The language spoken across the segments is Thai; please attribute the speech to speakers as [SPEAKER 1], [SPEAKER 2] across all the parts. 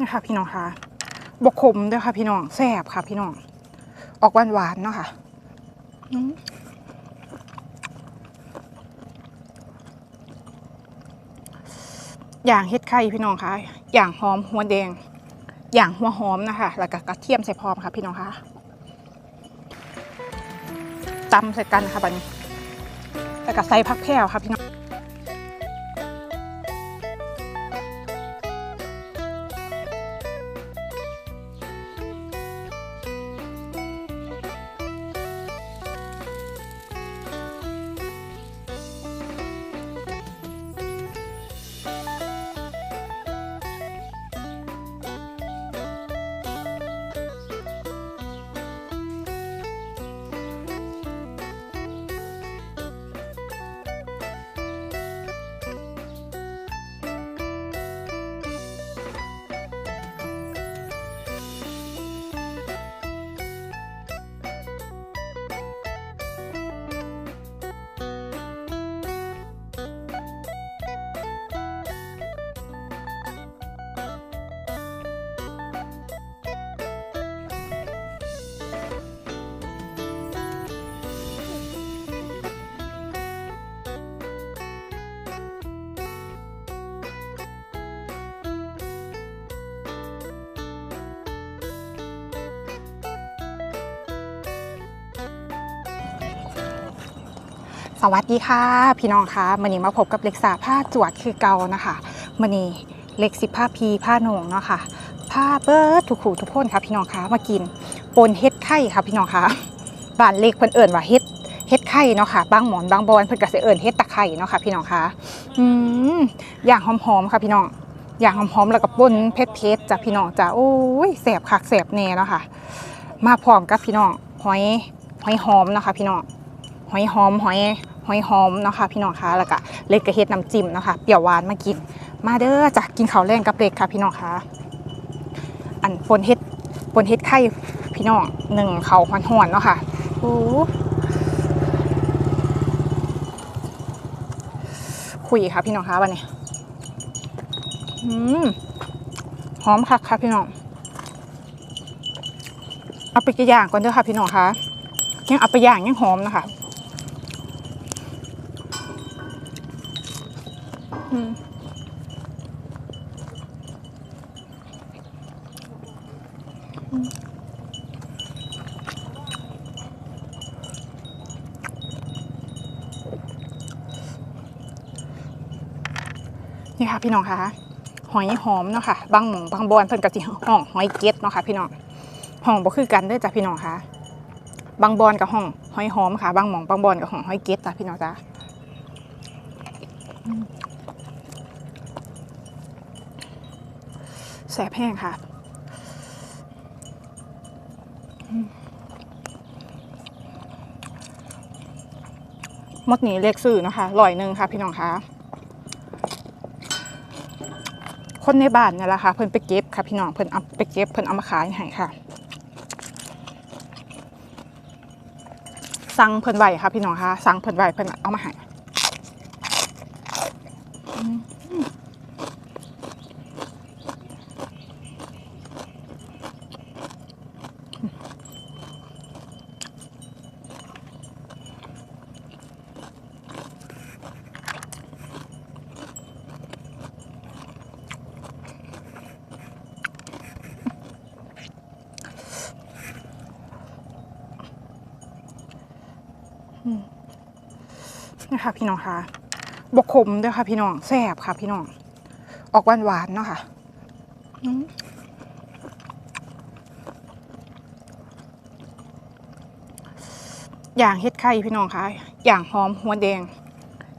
[SPEAKER 1] นะคะพี่น้องคะบกขมด้วยค่ะพี่น้องแซ่บค่ะพี่น้อง ออกหวานหวานๆเนาะค่ะอย่างเฮ็ดไข่พี่น้องคะอย่างหอมหัวแดง อย่างหัวหอมนะคะ แล้วก็กระเทียมใส่พร้อมค่ะพี่น้องคะตำใส่กันค่ะบัดนี้แล้วก็ใส่ผักแพรวค่ะพี่น้อง สวัสดีค่ะ พี่น้องคะมื่อนี้มาพบกับเล็กสาผ้าจวดคือเกานะคะมื่อนี้เล็กสิผ้าพีผ้าหนงเนาะค่ะผ้าเบิร์ดทุกขู่ทุกคนค่ะ พี่น้องคะมากินปนเฮ็ดไข่ค่ะพี่น้องคะบ้านเล็กเพิ่นเอิ่นว่าเฮ็ดเฮ็ดไข่เนาะค่ะบางหมอนบางบอนเพิ่นก็สิเอิ่นเฮ็ดตะไคร่เนาะค่ะพี่น้องคะอืมอย่างหอมๆค่ะพี่น้องอย่างหอมๆแล้วก็ปนเผ็ดๆจ้ะพี่น้องจ้ะโอ้ยแสบคักแสบแน่เนาะค่ะ มาพร้อมกับพี่น้องหอยหอยหอมเนาะค่ะพี่น้องหอยหอมหอย หอยหอมเนาะค่ะพี่น้องคะแล้วก็เล็กกระเฮ็ดน้ำจิ้มเนาะคะเปรี้ยวหวานมากิน มาเด้อจ้ะกินข้าวแรงกับเล็กค่ะพี่น้องคะอันปนเฮ็ดปนเฮ็ดไข่พี่น้องหนึ่งเขาหอนหอนๆเนาะค่ะโอ้คุยค่ะพี่น้องคะวันนี้อืมหอมคักค่ะพี่น้องเอาไปกี่อย่างก่อนเด้อค่ะพี่น้องคะยังเอาไปย่างยังหอมนะคะ อืมอืม นี่ค่ะ พี่น้องคะหอยหอมเนาะค่ะบางหมองบางบอนเพิ่นกะจิห้องหอยเก็ดเนาะค่ะพี่น้องห้องบ่คือกันเด้อจ้ะพี่น้องคะบางบอนกับห้องหอยหอมค่ะ บางหมองบางบอนกับห้องหอยเก็ดจ้ะพี่น้องจ้ะ แสบแห้งค่ะ มดหนีเรียกสื่อนะคะลอยหนึ่งค่ะ พี่น้องคะคนในบ้านเนี่ยแหละค่ะ เพิ่นไปเก็บค่ะพี่น้องเพิ่นเอาไปเก็บเพิ่นเอามาขายให้ค่ะ สั่งเพิ่นไหวค่ะพี่น้องคะสั่งเพิ่นไหวเพิ่นเอามาให้ นี่ค่ะพี่น้องคะบกขมด้วยค่ะพี่น้องแซ่บค่ะพี่น้อง ออกหวานหวานๆเนาะค่ะอย่างเฮ็ดไข่พี่น้องคะอย่างหอมหัวแดง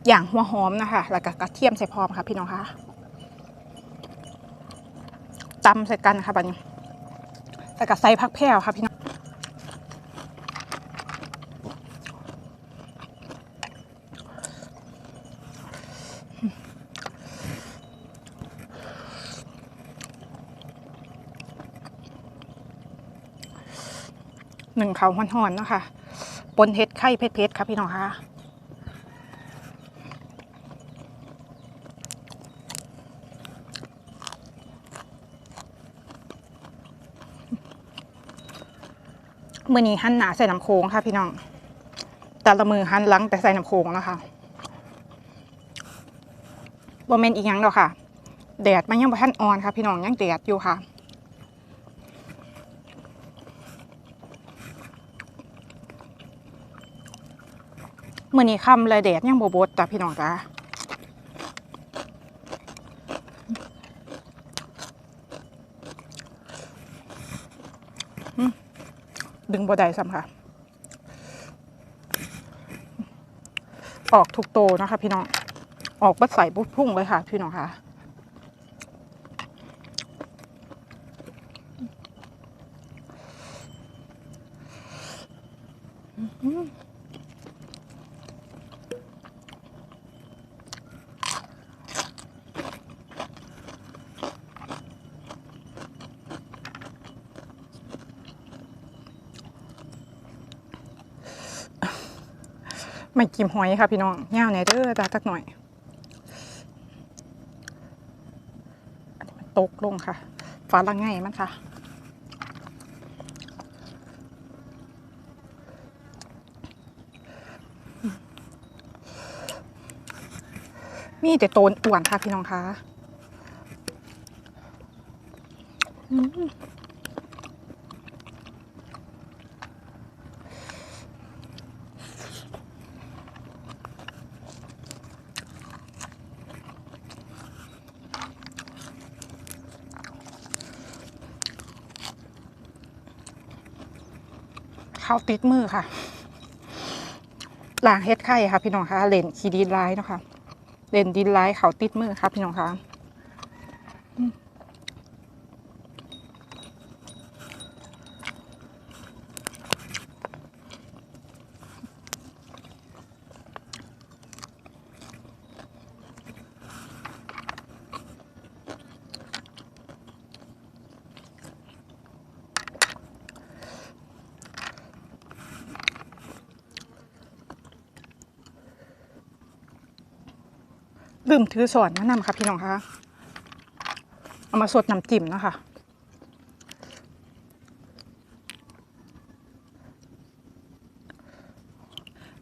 [SPEAKER 1] อย่างหัวหอมนะคะแล้วก็กระเทียมใส่พร้อมค่ะ พี่น้องคะตำใส่กันค่ะบัดนี้แล้วก็ใส่ผักแพรวค่ะพี่น้อง เขาห่อนๆนะคะปนเห็ดไข่เพชรๆครับพี่น้องคะเมือนี้หั่นหนาใส่น้ำโค้งค่ะพี่น้อง แต่ละมือหั่นหลังแต่ใส่น้ำโค้งนะคะโบเมนอีกยังเดียวค่ะ แดดมันยังบ่ทันอ่อนค่ะ พี่น้องยังแดดอยู่ค่ะ มือนี้คำเลยแดดยังโบบดจ้ะพี่น้องจ้าดึงบได้ซ้ำค่ะ ออกทุกโตนะคะพี่น้อง ออกบัดใส่บุพุ่งเลยค่ะ พี่น้องค่ะ ไม่กิมหอยค่ะพี่น้องย่าไหนเด้อจ้าสักหน่อยอันนี้มันตกลงค่ะฟ้าละไงมันค่ะมีแต่โตนอ้วนค่ะพี่น้องคะาวติดมือค่ะล้างเฮ็ดไข่ค่ะ พี่น้องคะเลนขีดีไลน์เนาะค่ะเล่นดินไลท์เขาติดมือค่ะ พี่น้องคะ ลืมถือสอนมานำค่ะพี่น้องคะเอามาสดน้ำจิ้มนะคะ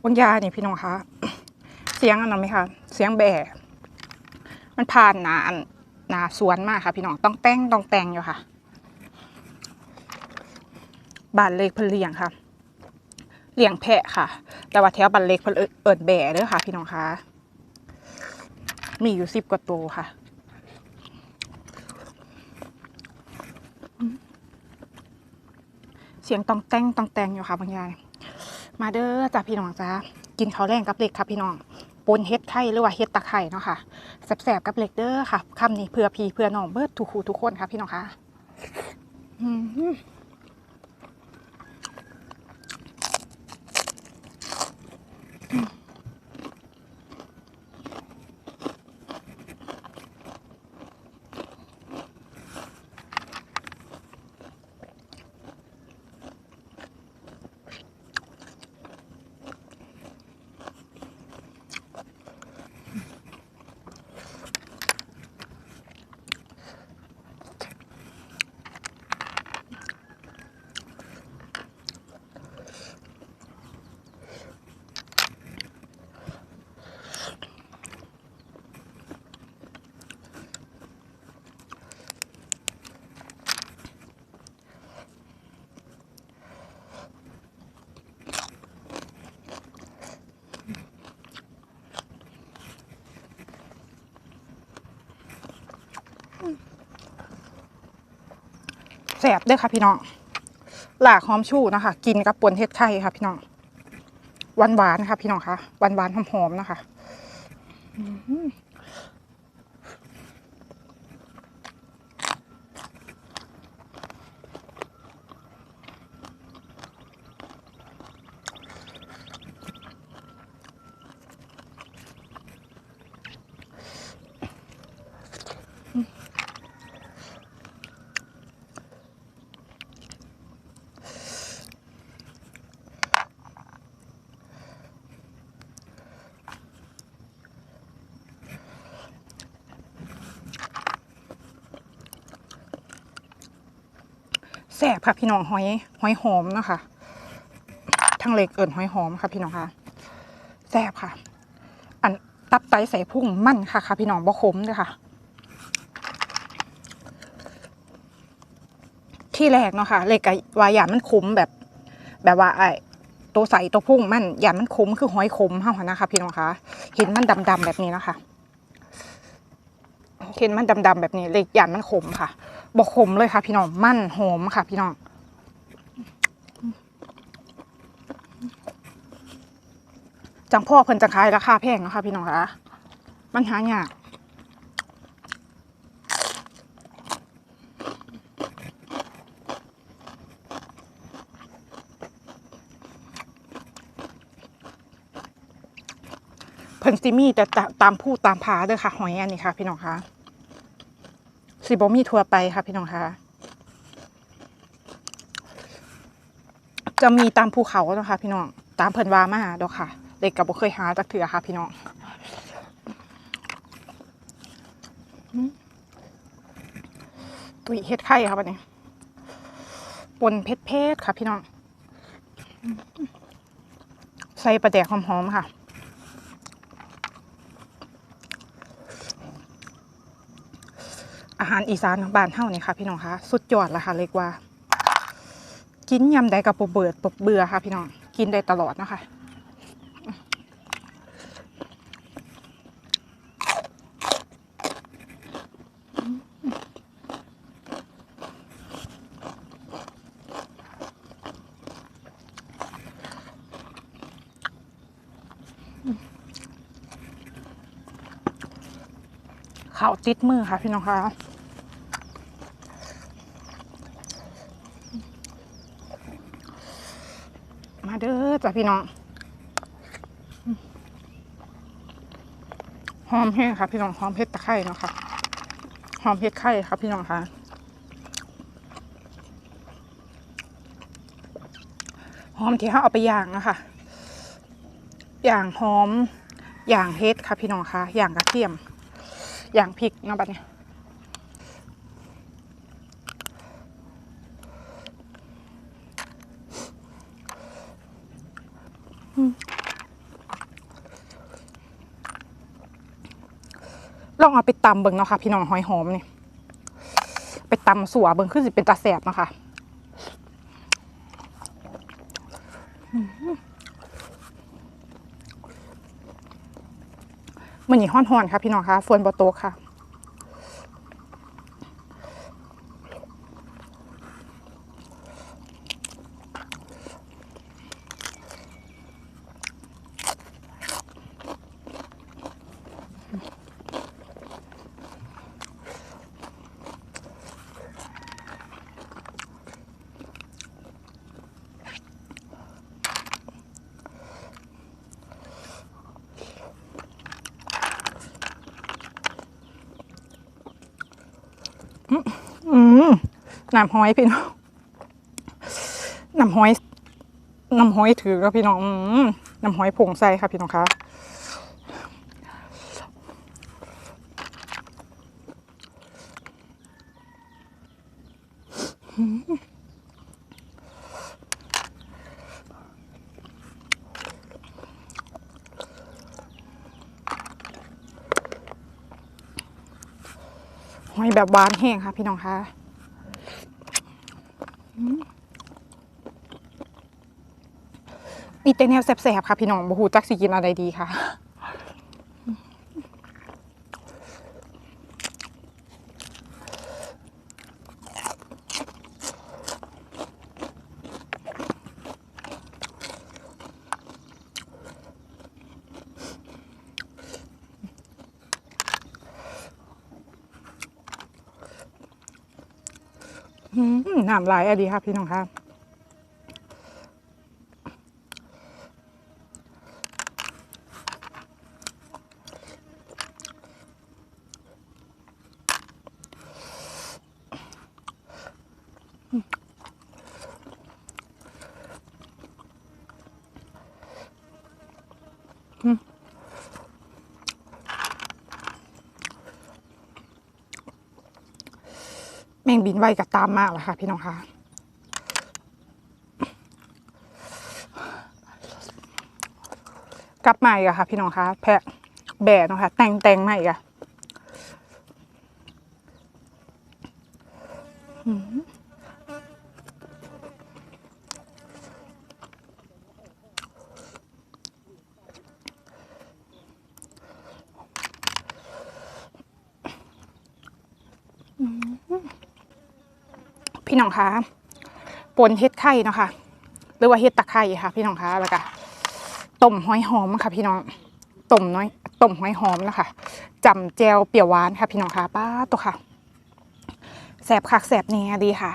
[SPEAKER 1] บางยาเนี่ยพี่น้องคะเสียงอันนั้นไหมคะเสียงแบ่มันผ่านนานนาสวนมากค่ะพี่น้องต้องแต่งต้องแต่งอยู่ค่ะ บานเล็กพิ่นเลียงค่ะเลี้ยงแพะค่ะ แต่ว่าแถวบ้านเล็กเพิ่นเอิ้นเอิดแบ่เด้อค่ะ พี่น้องคะ มีอยู่สิบกว่าตัวค่ะ เสียงตองแต่งตองแต่งอยู่ค่ะบางยาย มาเด้อจ้าพี่น้องจ้ากินข้าวแรงกับเหล็กครับพี่น้องปนเฮ็ดไข่หรือว่าเฮ็ดตะไคร่เนาะค่ะแซ่บๆกับเหล็กเด้อค่ะคำนี้เพื่อพี่เพื่อน้องเบิดทุกคู่ทุกคนค่ะพี่น้องค่ะ อืม แซ่บเด้อค่ะพี่น้องหลากหอมชูนะคะ กินกับปนเฮ็ดไข่ค่ะพี่น้องหวานหวานๆค่ะพี่น้องคะหวานหวานๆหอมๆนะคะ แซ่บค่ะพี่น้องหอยหอยหอมนะคะทั้งเล็กเอิญหอยหอมค่ะ พี่น้องค่ะแซ่บค่ะ อันตับไตใส่พุ่งมั่นค่ะค่ะ พี่น้องบ่ขมเลยค่ะ ที่แรกเนาะค่ะเล็กกับวายามันขมแบบ แบบว่าไอตัวใสตัวพุ่งมันยามันขมคือหอยขมเฮาหันนะคะ พี่น้องคะเห็นมันดำๆแบบนี้นะคะเห็นมันดำๆแบบนี้เลยยามันขมค่ะ บอกขมเลยค่ะ พี่น้องมั่นหอมค่ะ พี่น้องจังพ่อเพิ่นจะขายราคาแพงนะคะพี่น้องคะมันหายากเพิ่นซิมีแต่ตาตามผู้ตามพาเด้อค่ะ หอยอันนี้ค่ะ พี่น้องคะ สิบ่มีทั่วไปค่ะพี่น้องคะจะมีตามภูเขาเนาะคะพี่น้องตามเพิ่นวามาดอกค่ะ เด็กกับบ่เคยหาจักเถื่อค่ะ พี่น้องตุยเฮ็ดไข่ค่ะบัดนี้ปนเผ็ดเพชรค่ะ พี่น้อง ใส่ปลาแดกหอมๆค่ะ อาหารอีสานบ้านเฮานี่ค่ะ พี่น้องคะสุดยอดแล้วค่ะเรียกว่า กินยำใดกับบ่เบิดปบเบื่อค่ะ พี่น้องกินได้ตลอดนะคะข้าวติดมือค่ะพี่น้องคะมาเด้อ จ้ะพี่น้อง หอมแห้งค่ะ พี่น้องหอมเผ็ดตะไคร้เนาะค่ะ หอมเผ็ดไข่ค่ะ พี่น้องคะหอมที่เขาเอาไปย่างนะคะย่างหอม ย่างเฮ็ดค่ะ พี่น้องคะย่างกระเทียมอย่างพริกนะบัดเนี่ย ลองเอาไปตำเบิ่งเนาะค่ะ พี่น้องหอยหอมนี่ไปตำสัวเบิ่งคือสิเป็นตาแสบนะคะมันนี่ฮ้อนๆค่ะ พี่น้องคะฝนบ่ตกค่ะ อืม น้ำหอยพี่น้องน้ำหอยน้ำหอยถือแล้วพี่น้องน้ำหอยผงใส่ค่ะพี่น้องคะหอยแบบหวานแห้งค่ะพี่น้องคะอืม มีแต่แนวแสบๆค่ะพี่น้องบ่ฮู้จักสิกินอะไรดีค่ะอืมน้ำลายอะดีค่ะพี่น้องค่ะ งบินไวกับตามมากเลยค่ะ พี่น้องคะกลับมาอีกค่ะ พี่น้องคะแพะแบะนะคะแต่งแต่งมาอีกอะ พี่น้องคะปนเฮ็ดไข่เนาะค่ะหรือว่าเฮ็ดตะไคร่ค่ะ พี่น้องคะแล้วก็ต้มหอยหอมค่ะ พี่น้องต้มน้อยต้มหอยหอมนะคะจำแจวเปรี้ยวหวานค่ะ พี่น้องคะป้าตัวค่ะแสบคักแสบแหน่ดีค่ะ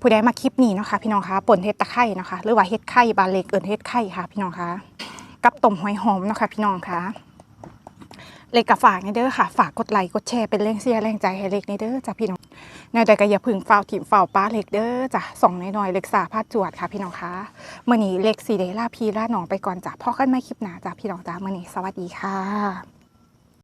[SPEAKER 1] ผู้ใดมาคลิปนี้เนาะค่ะพี่น้องคะป่นเฮ็ดตะไคร่เนาะคะหรือว่าเฮ็ดไข่บาเล็กเอิ้นเฮ็ดไข่ค่ะ พี่น้องคะกับต้มหอยหอมเนาะค่ะพี่น้องคะ เล็กกับฝากในเด้อค่ะ ฝากกดไลค์กดแชร์เป็นแรงเสียแรงใจให้เล็กในเด้อจ้ะพี่น้องในใจก็อย่าพึ่งเฝ้าถิ่มเฝ้าป้าเล็กเด้อจ้ะสองน้อยๆเล็กสาพาดจวดค่ะพี่น้องคะเมื่อนี้เล็กสีเดล่าพีล่าหนองไปก่อนจ้ะพ่อกันไม่คลิปหนาจ้ะพี่น้องจ้ะเมื่อนี้สวัสดีค่ะ